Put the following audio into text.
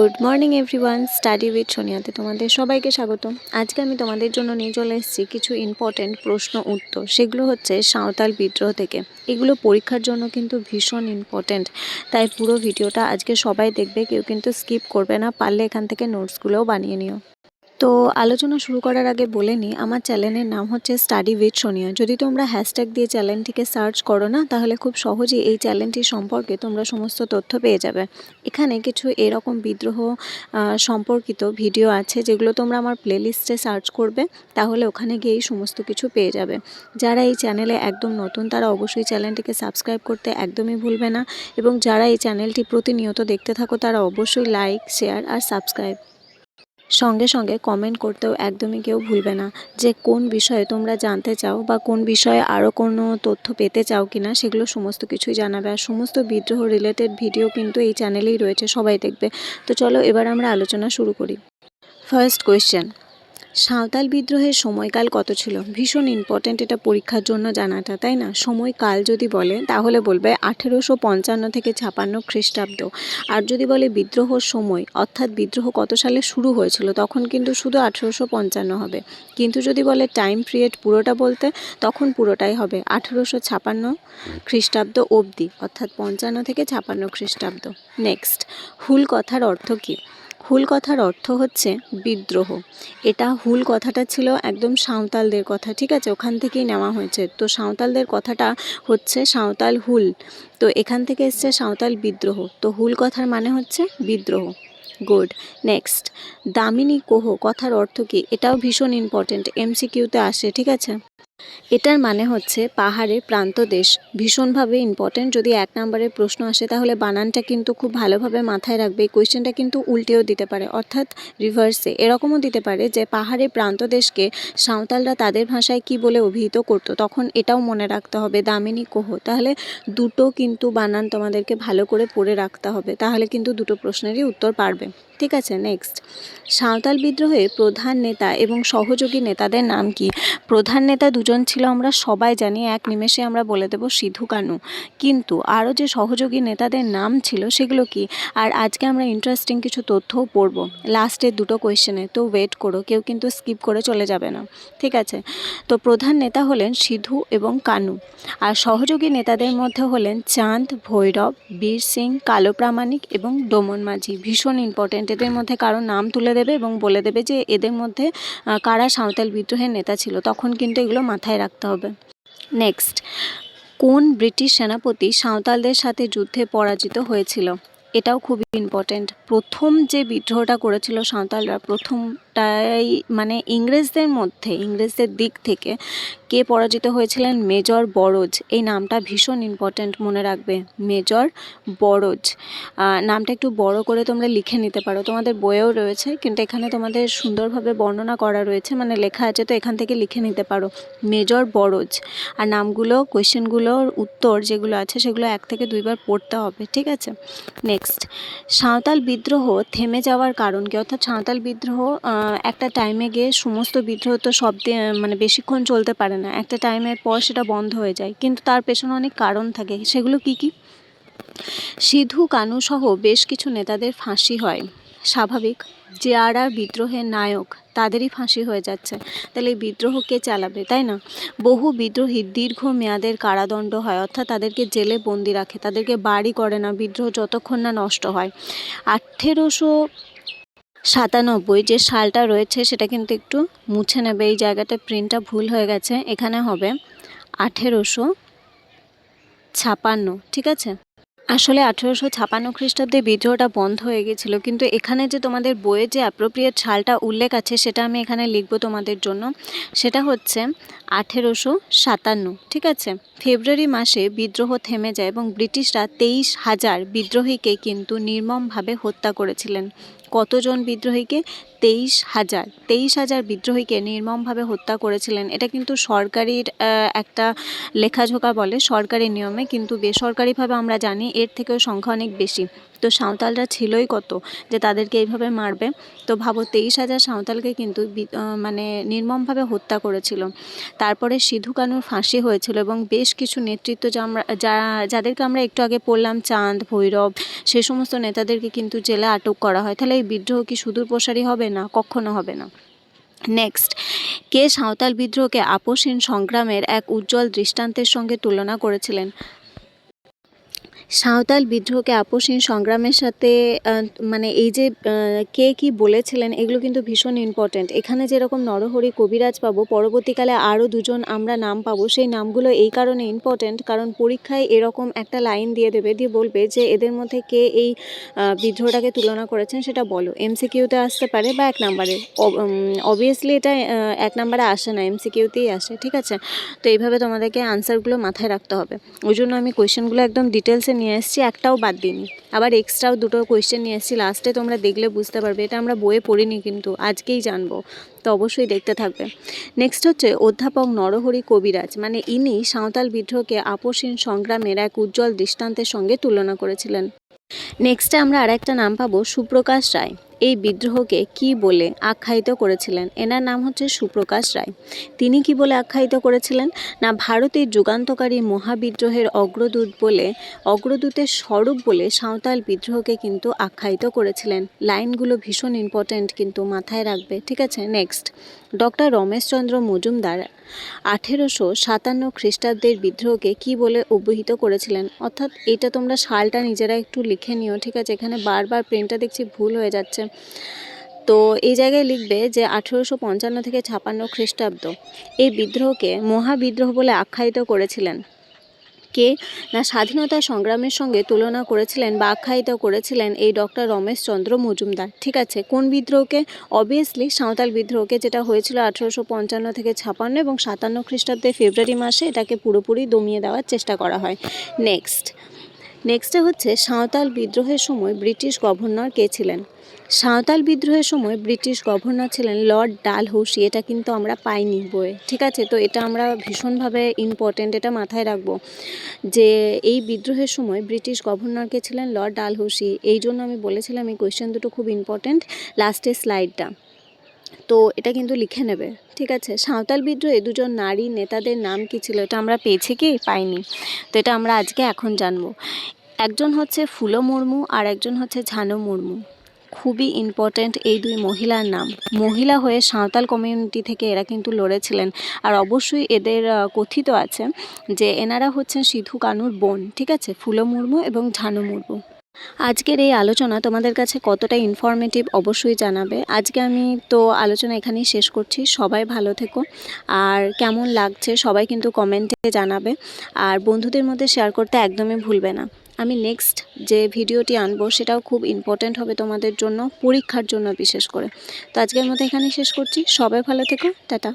Good morning everyone study with সোনিয়াতে তোমাদের সবাইকে স্বাগত আজকে আমি তোমাদের জন্য নিয়ে চলে এসেছি কিছু ইম্পর্টেন্ট প্রশ্ন উত্তর। সেগুলো হচ্ছে সাঁওতাল বিদ্রোহ থেকে। এগুলো পরীক্ষার জন্য কিন্তু ভীষণ ইম্পর্টেন্ট তাই পুরো ভিডিওটা আজকে সবাই দেখবে, কেউ কিন্তু স্কিপ করবে না। পারলে এখান থেকে নোটসগুলোও বানিয়ে নিও। তো আলোচনা শুরু করার আগে বলে নিই আমার চ্যানেলের নাম হচ্ছে স্টাডি উইথ সোনিয়া যদি তোমরা হ্যাশট্যাগ দিয়ে চ্যানেলটিকে সার্চ করো না, তাহলে খুব সহজেই এই চ্যানেলটি সম্পর্কে তোমরা সমস্ত তথ্য পেয়ে যাবে। এখানে কিছু এরকম বিদ্রোহ সম্পর্কিত ভিডিও আছে, যেগুলো তোমরা আমার প্লেলিস্টে সার্চ করবে, তাহলে ওখানে গিয়েই সমস্ত কিছু পেয়ে যাবে। যারা এই চ্যানেলে একদম নতুন, তারা অবশ্যই চ্যানেলটিকে সাবস্ক্রাইব করতে একদমই ভুলবে না। এবং যারা এই চ্যানেলটি প্রতিনিয়ত দেখতে থাকো, তারা অবশ্যই লাইক শেয়ার আর সাবস্ক্রাইব সঙ্গে সঙ্গে কমেন্ট করতেও একদমই কেউ ভুলবে না যে কোন বিষয়ে তোমরা জানতে চাও বা কোন বিষয়ে আরও কোনো তথ্য পেতে চাও কি না সেগুলো সমস্ত কিছুই জানাবে। আর সমস্ত বিদ্রোহ রিলেটেড ভিডিও কিন্তু এই চ্যানেলেই রয়েছে, সবাই দেখবে। তো চলো এবার আমরা আলোচনা শুরু করি। ফার্স্ট কোয়েশ্চেন সাঁওতাল বিদ্রোহের সময়কাল কত ছিল? ভীষণ ইম্পর্ট্যান্ট এটা পরীক্ষার জন্য জানাটা, তাই না? সময়কাল যদি বলে, তাহলে বলবে আঠেরোশো পঞ্চান্ন থেকে ছাপান্ন খ্রিস্টাব্দ। আর যদি বলে বিদ্রোহ সময়, অর্থাৎ বিদ্রোহ কত সালে শুরু হয়েছিল, তখন কিন্তু শুধু আঠেরোশো পঞ্চান্ন হবে। কিন্তু যদি বলে টাইম পিরিয়ড পুরোটা বলতে, তখন পুরোটাই হবে আঠেরোশো ছাপান্ন খ্রিস্টাব্দ অবধি, অর্থাৎ পঞ্চান্ন থেকে ছাপান্ন খ্রিস্টাব্দ। নেক্সট হুল কথার অর্থ কী? হুল কথার অর্থ হচ্ছে বিদ্রোহ। এটা হুল কথাটা ছিল একদম সাঁওতালদের কথা, ঠিক আছে? ওখান থেকেই নেওয়া হয়েছে। তো সাঁওতালদের কথাটা হচ্ছে সাঁওতাল হুল। তো এখান থেকে এসছে সাঁওতাল বিদ্রোহ। তো হুল কথার মানে হচ্ছে বিদ্রোহ। গুড। নেক্সট। দামিনী কোহ কথার অর্থ কী? এটাও ভীষণ ইম্পর্টেন্ট এমসিকিউতে আসে, ঠিক আছে? এটার মানে হচ্ছে পাহাড়ের প্রান্তদেশ ভীষণভাবে ইম্পর্টেন্ট যদি এক নম্বরের প্রশ্ন আসে, তাহলে বানানটা কিন্তু খুব ভালোভাবে মাথায় রাখবে। এই কোয়েশ্চেনটা কিন্তু উল্টেও দিতে পারে। অর্থাৎ রিভার্সে এরকমও দিতে পারে যে, পাহাড়ের প্রান্তদেশকে সাঁওতালরা তাদের ভাষায় কি বলে অভিহিত করতো? তখন এটাও মনে রাখতে হবে, দামিনী কোহ। তাহলে দুটো কিন্তু বানান তোমাদেরকে ভালো করে পড়ে রাখতে হবে। তাহলে কিন্তু দুটো প্রশ্নেরই উত্তর পারবে। ঠিক আছে নেক্সট সাঁওতাল বিদ্রোহে প্রধান নেতা এবং সহযোগী নেতাদের নাম কি? প্রধান নেতা দুজন ছিল আমরা সবাই জানি, এক নিমেষে আমরা বলে দেব সিধু কানু। কিন্তু আরও যে সহযোগী নেতাদের নাম ছিল সেগুলো কি? আর আজকে আমরা ইন্টারেস্টিং কিছু তথ্যও পড়ব। লাস্টের দুটো কোয়েশ্চেনে তো ওয়েট করো, কেউ কিন্তু স্কিপ করে চলে যাবে না। ঠিক আছে? তো প্রধান নেতা হলেন সিধু এবং কানু। আর সহযোগী নেতাদের মধ্যে হলেন চাঁদ, ভৈরব, বীর সিং, কালো প্রামাণিক এবং ডোমন মাঝি। ভীষণ ইম্পর্টেন্ট এদের মধ্যে কারও নাম তুলে দেবে এবং বলে দেবে যে এদের মধ্যে কারা সাঁওতাল বিদ্রোহের নেতা ছিল, তখন কিন্তু এগুলো মাথায় রাখতে হবে। নেক্সট কোন ব্রিটিশ সেনাপতি সাঁওতালদের সাথে যুদ্ধে পরাজিত হয়েছিল? এটাও খুবই ইম্পর্ট্যান্ট প্রথম যে বিদ্রোহটা করেছিল সাঁওতালরা প্রথমটাই মানে ইংরেজদের মধ্যে, ইংরেজদের দিক থেকে কে পরাজিত হয়েছিলেন? Major Burroughs. এই নামটা ভীষণ ইম্পর্ট্যান্ট মনে রাখবে। Major Burroughs. নামটা একটু বড় করে তোমরা লিখে নিতে পারো। তোমাদের বইয়েও রয়েছে, কিন্তু এখানে তোমাদের সুন্দরভাবে বর্ণনা করা রয়েছে। মানে লেখা আছে, তো এখান থেকে লিখে নিতে পারো। মেজর বড়জ। আর নামগুলো, কোয়েশ্চেনগুলোর উত্তর যেগুলো আছে, সেগুলো এক থেকে দুইবার পড়তে হবে, ঠিক আছে? নেক্সট সাঁওতাল বিদ্রোহ থেমে যাওয়ার কারণ কি? অর্থাৎ সাঁওতাল বিদ্রোহ একটা টাইমে গিয়ে সমস্ত বিদ্রোহ তো সব মানে বেশিক্ষণ চলতে পারে না। একটা টাইমের পর সেটা বন্ধ হয়ে যায়। কিন্তু তার পেছনে অনেক কারণ থাকে। সেগুলো কি কি? সিধু, কানু সহ বেশ কিছু নেতাদের ফাঁসি হয়। স্বাভাবিক। যারা বিদ্রোহের নায়ক, তাদেরই ফাঁসি হয়ে যাচ্ছে। তাহলে বিদ্রোহ কে চালাবে, তাই না? বহু বিদ্রোহী দীর্ঘ মেয়াদের কারাদণ্ড হয়, অর্থাৎ তাদেরকে জেলে বন্দি রাখে। তাদেরকে বাড়ি করে না, বিদ্রোহ যতক্ষণ না নষ্ট হয়। আঠেরোশো সাতানব্বই যে শালটা রয়েছে সেটা কিন্তু একটু মুছে নেবে। এই জায়গাটা প্রিন্টটা ভুল হয়ে গেছে। এখানে হবে আঠেরোশো ছাপান্ন, ঠিক আছে? আসলে আঠেরোশো ছাপান্ন খ্রিস্টাব্দে বিদ্রোহটা বন্ধ হয়ে গেছিল, কিন্তু এখানে যে তোমাদের বইয়ে যে অ্যাপ্রোপ্রিয়েট সালটা উল্লেখ আছে সেটা আমি এখানে লিখব তোমাদের জন্য। সেটা হচ্ছে আঠেরোশো সাতান্ন, ঠিক আছে? ফেব্রুয়ারি মাসে বিদ্রোহ থেমে যায় এবং ব্রিটিশরা তেইশ হাজার বিদ্রোহীকে কিন্তু নির্মমভাবে হত্যা করেছিলেন। কতজন বিদ্রোহীকে তেইশ হাজার তেইশ হাজার বিদ্রোহীকে নির্মমভাবে হত্যা করেছিলেন। এটা কিন্তু সরকারির একটা লেখাঝোকা বলে সরকারি নিয়মে, কিন্তু বেসরকারিভাবে আমরা জানি এর থেকেও সংখ্যা অনেক বেশি। তো সাঁওতালরা ছিলই কত যে তাদেরকে এইভাবে মারবে? তো ভাবো তেইশ হাজার সাঁওতালকে কিন্তু মানে নির্মমভাবে হত্যা করেছিল। তারপরে সিধু কানুর ফাঁসি হয়েছিল এবং বেশ কিছু নেতৃত্ব যা আমরা যাদেরকে আমরা একটু আগে পড়লাম, চাঁদ, ভৈরব, সে সমস্ত নেতাদেরকে কিন্তু জেলে আটক করা হয়। তাহলে এই বিদ্রোহ কি সুদূর প্রসারী হবে না, কখনো হবে না। নেক্সট কে সাঁওতাল বিদ্রোহকে আপোষহীন সংগ্রামের এক উজ্জ্বল দৃষ্টান্তের সঙ্গে তুলনা করেছিলেন? সাঁওতাল বিদ্রোহকে আপোষহীন সংগ্রামের সাথে মানে এই যে কে কি বলেছিলেন, এগুলো কিন্তু ভীষণ ইম্পর্ট্যান্ট এখানে যেরকম নরহরি কবিরাজ পাবো, পরবর্তীকালে আরও দুজন আমরা নাম পাবো, সেই নামগুলো এই কারণে ইম্পর্ট্যান্ট কারণ পরীক্ষায় এরকম একটা লাইন দিয়ে দেবে, দিয়ে বলবে যে, এদের মধ্যে কে এই বিদ্রোহটাকে তুলনা করেছেন সেটা বলো। এমসিকিউতে আসতে পারে বা এক নাম্বারে। অবভিয়াসলি এটা এক নাম্বারে আসে না এমসিকিউতেই আসে, ঠিক আছে? তো এইভাবে তোমাদেরকে আনসারগুলো মাথায় রাখতে হবে। ওই জন্য আমি কোয়েশ্চেনগুলো একদম ডিটেলসে নিয়ে এসেছি, একটাও বাদ দিইনি। আবার এক্সট্রাও দুটো কোয়েশ্চেন নিয়ে এসেছি লাস্টে তোমরা দেখলে বুঝতে পারবে, এটা আমরা বইয়ে পড়িনি কিন্তু, আজকেই জানব, তো অবশ্যই দেখতে থাকবে। নেক্সট হচ্ছে, অধ্যাপক নরহরি কবিরাজ মানে ইনি সাঁওতাল বিদ্রোহকে আপসীন সংগ্রামের এক উজ্জ্বল দৃষ্টান্তের সঙ্গে তুলনা করেছিলেন। নেক্সটে আমরা আর একটা নাম পাবো, সুপ্রকাশ রায়। এই বিদ্রোহকে কি বলে আখ্যায়িত করেছিলেন? এনার নাম হচ্ছে সুপ্রকাশ রায়। তিনি কি বলে আখ্যায়িত করেছিলেন? না ভারতের যুগান্তকারী মহাবিদ্রোহের অগ্রদূত বলে, অগ্রদূতের স্বরূপ বলে সাঁওতাল বিদ্রোহকে কিন্তু আখ্যায়িত করেছিলেন। লাইনগুলো ভীষণ ইম্পর্ট্যান্ট কিন্তু মাথায় রাখবে। ঠিক আছে নেক্সট ডক্টর রমেশচন্দ্র মজুমদার আঠেরোশো সাতান্ন খ্রিস্টাব্দের বিদ্রোহকে কি বলে অভিহিত করেছিলেন? অর্থাৎ এটা তোমরা সালটা নিজেরা একটু লিখে নিও। ঠিক আছে, এখানে বারবার প্রিন্টটা দেখছি ভুল হয়ে যাচ্ছে। তো এই জায়গায় লিখবে যে আঠেরোশো পঞ্চান্ন থেকে ছাপান্ন খ্রিস্টাব্দ। এই বিদ্রোহকে মহাবিদ্রোহ বলে আখ্যায়িত করেছিলেন। কে? না, স্বাধীনতা সংগ্রামের সঙ্গে তুলনা করেছিলেন বা আখ্যায়িত করেছিলেন এই ডক্টর রমেশ চন্দ্র মজুমদার। ঠিক আছে, কোন বিদ্রোহকে? অবভিয়াসলি সাঁওতাল বিদ্রোহকে যেটা হয়েছিল আঠেরোশো পঞ্চান্ন থেকে ছাপান্ন এবং সাতান্ন খ্রিস্টাব্দে ফেব্রুয়ারি মাসে এটাকে পুরোপুরি দমিয়ে দেওয়ার চেষ্টা করা হয়। নেক্সট নেক্সটে হচ্ছে সাঁওতাল বিদ্রোহের সময় ব্রিটিশ গভর্নর কে ছিলেন? সাঁওতাল বিদ্রোহের সময় ব্রিটিশ গভর্নর ছিলেন লর্ড ডালহৌসি। এটা কিন্তু আমরা পাইনি বইয়ে, ঠিক আছে? তো এটা আমরা ভীষণভাবে ইম্পর্টেন্ট এটা মাথায় রাখব যে এই বিদ্রোহের সময় ব্রিটিশ গভর্নর কে ছিলেন লর্ড ডালহৌসি। এই জন্য আমি বলেছিলাম এই কোয়েশ্চেন দুটো খুব ইম্পর্টেন্ট লাস্টের স্লাইডটা তো এটা কিন্তু লিখে নেবে, ঠিক আছে? সাঁওতাল বিদ্রোহে দুজন নারী নেতাদের নাম কি ছিল এটা আমরা পেয়েছি কি? পাইনি। তো এটা আমরা আজকে এখন জানব। একজন হচ্ছে ফুলো মুর্মু আর একজন হচ্ছে ঝানু মুর্মু। খুবই ইম্পর্ট্যান্ট এই দুই মহিলার নাম। মহিলা হয়ে সাঁওতাল কমিউনিটি থেকে এরা কিন্তু লড়েছিলেন। আর অবশ্যই এদের কথিত আছে যে এনারা হচ্ছেন সিধু কানুর বোন, ঠিক আছে? ফুলো মুর্মু এবং ঝানু মুর্মু। আজকের এই আলোচনা তোমাদের কাছে কতটা ইনফরমেটিভ অবশ্যই জানাবে। আজকে আমি তো আলোচনা এখানেই শেষ করছি। সবাই ভালো থেকো। আর কেমন লাগছে সবাই কিন্তু কমেন্টে জানাবে। আর বন্ধুদের মধ্যে শেয়ার করতে একদমই ভুলবে না। আমি নেক্সট যে ভিডিওটি আনব সেটাও খুব ইম্পর্ট্যান্ট হবে তোমাদের জন্য, পরীক্ষার জন্য বিশেষ করে। তো আজকের মতো এখানেই শেষ করছি। সবাই ভালো থেকো। টাটা।